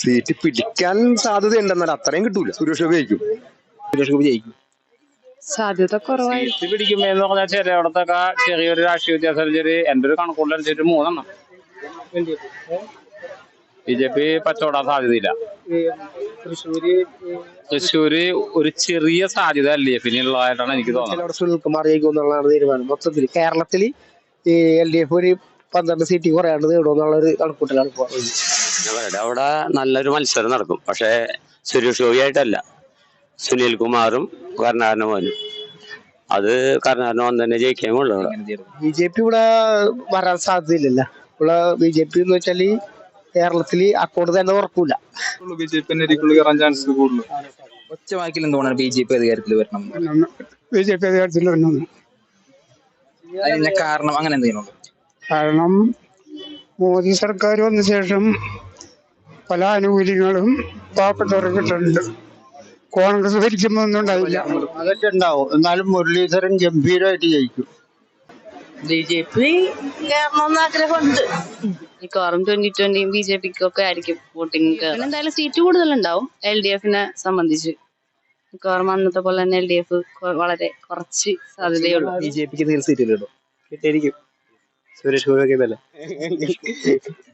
Seat പിടിക്കാൻ സാധ്യത ഉണ്ടെന്നല്ല അത്രയും കിട്ടൂല. സുരേഷ് ഗോപി ജയിക്കും. സുരേഷ് ഗോപി ജയിക്കും. സാധ്യത കുറവായിരിക്കും. പിടിക്കുമ്പോ പിടിക്കുമെന്ന് പറഞ്ഞാൽ ചിലയിടത്തൊക്കെ ചെറിയൊരു രാഷ്ട്രീയ വ്യത്യാസം ചെറിയ എന്റെ ഒരു കണക്കുള്ളനുസരിച്ച് മൂന്നെണ്ണം. ബി ജെ പി പച്ചോടാൻ സാധ്യതയില്ല. തൃശ്ശൂര് തൃശ്ശൂര് ഒരു ചെറിയ സാധ്യത എൽ ഡി എഫിന് ഉള്ളതായിട്ടാണ് എനിക്ക് തോന്നുന്നത്. സുനിൽകുമാർ ജയിക്കും എന്നുള്ളതാണ് തീരുമാനം. മൊത്തത്തിൽ കേരളത്തിൽ ഈ എൽ ഡി എഫ് ഒരു പന്ത്രണ്ട് സീറ്റ് കുറയാണ്ട് നേടും ഒരു കണക്കൂട്ടലാണ് ഇപ്പോൾ. അവരുടെ അവിടെ നല്ലൊരു മത്സരം നടക്കും. പക്ഷേ സുരേഷ് ഗോപി ആയിട്ടല്ല. സുനിൽ കുമാറും കരുണാകരനും മോനും. അത് കരുണാകരൻ മോൻ തന്നെ ജയിക്കാൻ ഉള്ളു ബി ജെ പി ഇവിടെ വരാൻ സാധ്യതയില്ലല്ലോ. ഇവിടെ ബി ജെ പി എന്ന് വെച്ചാൽ കേരളത്തിൽ അക്കൗണ്ട് തന്നെ ഉറപ്പില്ല ബി ജെ പി തന്നെ ഇരിക്കുള്ളൂ കയറാൻ ചാൻസ് കൂടുതൽ. ഒറ്റവാക്കിൽ എന്തുകൊണ്ടാണ് ബി ജെ പി അധികാരത്തിൽ വരണം? ബി ജെ പി അധികാരത്തിൽ അതിന്റെ കാരണം അങ്ങനെ എന്തെങ്കിലും കാരണം മോദി സർക്കാർ വന്ന ശേഷം പല ആനുകൂല്യങ്ങളും പാവപ്പെട്ടവർക്ക് കിട്ടുന്നുണ്ട് കോൺഗ്രസ് ഭരിക്കുമ്പോൾ ഒന്നും ഉണ്ടായില്ല അതൊക്കെ ഉണ്ടാവും. എന്നാലും മുരളീധരൻ ഗംഭീരമായിട്ട് ജയിക്കും. ബി ജെ പി കയറണമെന്ന് ആഗ്രഹമുണ്ട്. മിക്കവാറും ട്വന്റി ട്വന്റിയും ബി ജെ പിക്കും ഒക്കെ ആയിരിക്കും വോട്ടിംഗ് എന്തായാലും സീറ്റ് കൂടുതലുണ്ടാവും എൽ ഡി എഫിനെ സംബന്ധിച്ച്. മിക്കവാറും അന്നത്തെ പോലെ തന്നെ എൽ ഡി എഫ് വളരെ കുറച്ച് സാധ്യതയുള്ളൂ. ബി ജെ പിക്ക് സീറ്റ് കിട്ടും കിട്ടിയിരിക്കും. സുരേഷ് ഗോപിയൊക്കെ ഇതല്ലേ?